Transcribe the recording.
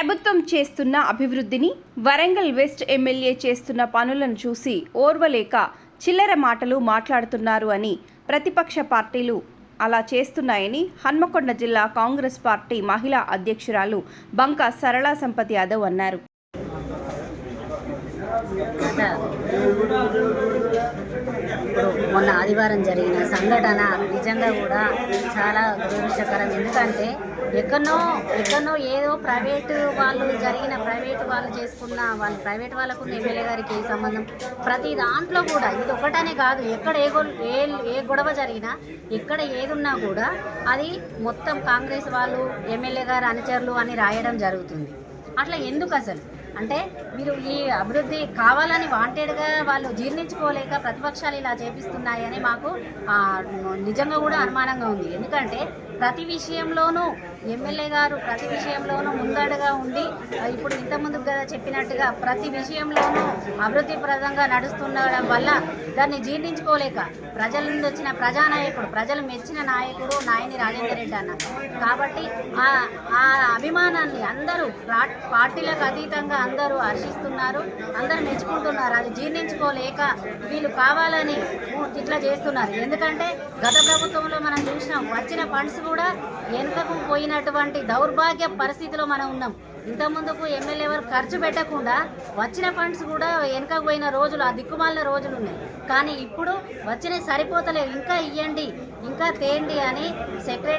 ప్రభుత్వం చేస్తున్న అభివృద్ధిని వరంగల్ వెస్ట్ ఎమ్మెల్యే చేస్తున్న పనులను చూసి ఓర్వలేక చిల్లర మాటలు మాట్లాడుతున్నారు అని ప్రతిపక్ష పార్టీలు అలా చేస్తున్నాయని హన్మకొండ జిల్లా కాంగ్రెస్ పార్టీ మహిళా అధ్యక్షురాలు బంక సరళా సంపత్ యాదవ్ అన్నారు. ఇప్పుడు మొన్న ఆదివారం జరిగిన సంఘటన నిజంగా కూడా చాలా దురదృష్టకరం. ఎందుకంటే ఎక్కడో ఎక్కడో ఏదో ప్రైవేటు వాళ్ళు జరిగిన ప్రైవేటు వాళ్ళు చేసుకున్న వాళ్ళు ప్రైవేట్ వాళ్ళకు ఎమ్మెల్యే గారికి ఏ సంబంధం? ప్రతి దాంట్లో కూడా ఇది ఒకటనే కాదు ఎక్కడ ఏ ఏ ఏ గొడవ జరిగినా ఎక్కడ ఏదున్నా కూడా అది మొత్తం కాంగ్రెస్ వాళ్ళు ఎమ్మెల్యే గారు అనుచరులు అని రాయడం జరుగుతుంది. అట్లా ఎందుకు అసలు అంటే మీరు ఈ అభివృద్ధి కావాలని వాంటెడ్గా వాళ్ళు జీర్ణించుకోలేక ప్రతిపక్షాలు ఇలా చేపిస్తున్నాయని మాకు నిజంగా కూడా అనుమానంగా ఉంది. ఎందుకంటే ప్రతి విషయంలోనూ ఎమ్మెల్యే గారు ప్రతి విషయంలోనూ ముందడుగా ఉండి ఇప్పుడు ఇంతకుముందు కదా చెప్పినట్టుగా ప్రతి విషయంలోనూ అభివృద్ధి ప్రదంగా నడుస్తుండడం వల్ల దాన్ని జీర్ణించుకోలేక ప్రజల నుండి వచ్చిన ప్రజానాయకుడు ప్రజలు మెచ్చిన నాయకుడు నాయని రాజేందర్ రెడ్డి అన్న కాబట్టి ఆ అభిమానాన్ని అందరూ పార్టీలకు అతీతంగా అందరూ హర్షిస్తున్నారు. అందరూ మెచ్చుకుంటున్నారు. అది జీర్ణించుకోలేక వీళ్ళు కావాలని ఇట్లా చేస్తున్నారు. ఎందుకంటే గత ప్రభుత్వంలో మనం చూసినాం వచ్చిన ఫండ్స్ కూడా వెనుకకు పోయినటువంటి దౌర్భాగ్య పరిస్థితిలో మనం ఉన్నాం. ఇంత ముందుకు ఎమ్మెల్యే వారు ఖర్చు పెట్టకుండా వచ్చిన ఫండ్స్ కూడా వెనుకకు పోయిన రోజులు ఆ దిక్కుమాలిన రోజులు ఉన్నాయి. కానీ ఇప్పుడు వచ్చినవి సరిపోతలేవు. ఇంకా ఇవ్వండి ఇంకా తేండి అని సెక్రటరీ